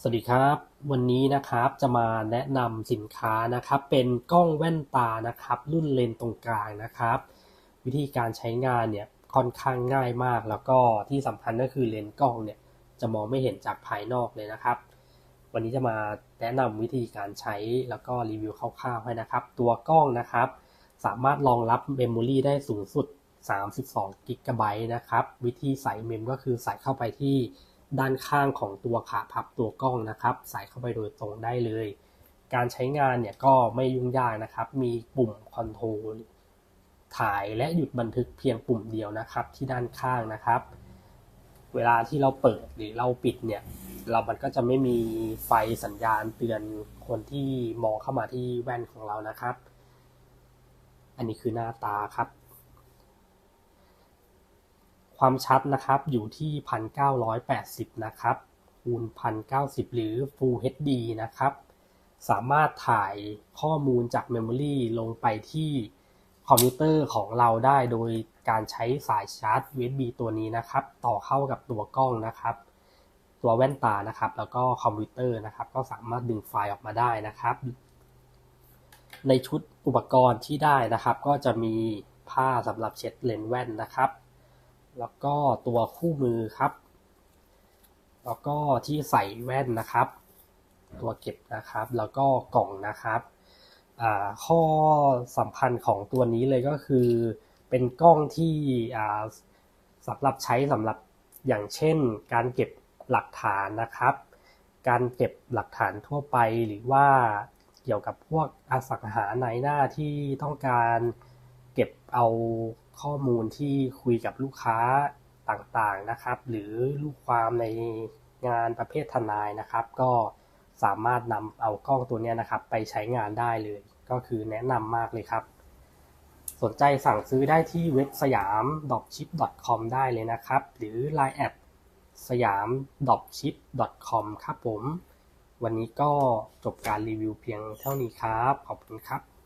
สวัสดีครับ วันนี้นะครับจะมาแนะนำสินค้านะครับเป็นกล้องแว่นตานะครับรุ่นเลนส์ตรงกลางนะครับ วิธีการใช้งานเนี่ยค่อนข้างง่ายมากแล้วก็ที่สำคัญก็คือเลนส์กล้องเนี่ยจะมองไม่เห็นจากภายนอกเลยนะครับ วันนี้จะมาแนะนำวิธีการใช้แล้วก็รีวิวคร่าวๆให้นะครับ ตัวกล้องนะครับ สามารถรองรับเมมโมรีได้สูงสุด32กิกะไบต์นะครับวิธีใส่เมมก็คือใส่เข้าไปที่ ด้านข้างของตัวขาพับตัวกล้องนะครับ ใส่เข้าไปโดยตรงได้เลย การใช้งานเนี่ยก็ไม่ยุ่งยากนะครับ มีปุ่มคอนโทรลถ่ายและหยุดบันทึกเพียงปุ่มเดียวนะครับ ที่ด้านข้างนะครับ เวลาที่เราเปิดหรือเราปิดเนี่ย เรามันก็จะไม่มีไฟสัญญาณเตือนคนที่มองเข้ามาที่แว่นของเรานะครับ อันนี้คือหน้าตาครับ ความชัดนะครับอยู่ที่ 1980 นะครับคูณ1090 หรือ Full HD นะครับ สามารถถ่ายข้อมูลจาก Memory ลงไปที่คอมพิวเตอร์ของเราได้โดยการใช้สายชาร์จ USB ตัวนี้นะครับ ต่อเข้ากับตัวกล้องนะครับ ตัวแว่นตานะครับ แล้วก็คอมพิวเตอร์นะครับ ก็สามารถดึงไฟล์ออกมาได้นะครับ ในชุดอุปกรณ์ที่ได้นะครับ ก็จะมีผ้าสำหรับเช็ดเลนส์แว่นนะครับ แล้วก็ตัวคู่มือครับ แล้วก็ที่ใส่แว่นนะครับ ตัวเก็บนะครับ แล้วก็กล่องนะครับข้อสำคัญของตัวนี้เลยก็คือ เป็นกล้องที่สำหรับใช้สำหรับอย่างเช่น การเก็บหลักฐานนะครับ การเก็บหลักฐานทั่วไปหรือว่าเกี่ยวกับพวกอสังหาในหน้าที่ต้องการเก็บเอา ข้อมูลที่คุยกับลูกค้าต่างๆนะครับ หรือลูกความในงานประเภททนายนะครับ ก็สามารถนำเอากล้องตัวนี้นะครับ ไปใช้งานได้เลย ก็คือแนะนำมากเลยครับ สนใจสั่งซื้อได้ที่เว็บสยาม dropship com ได้เลยนะครับ หรือ line แอดสยาม dropship com ครับผม วันนี้ก็จบการรีวิวเพียงเท่านี้ครับ ขอบคุณครับ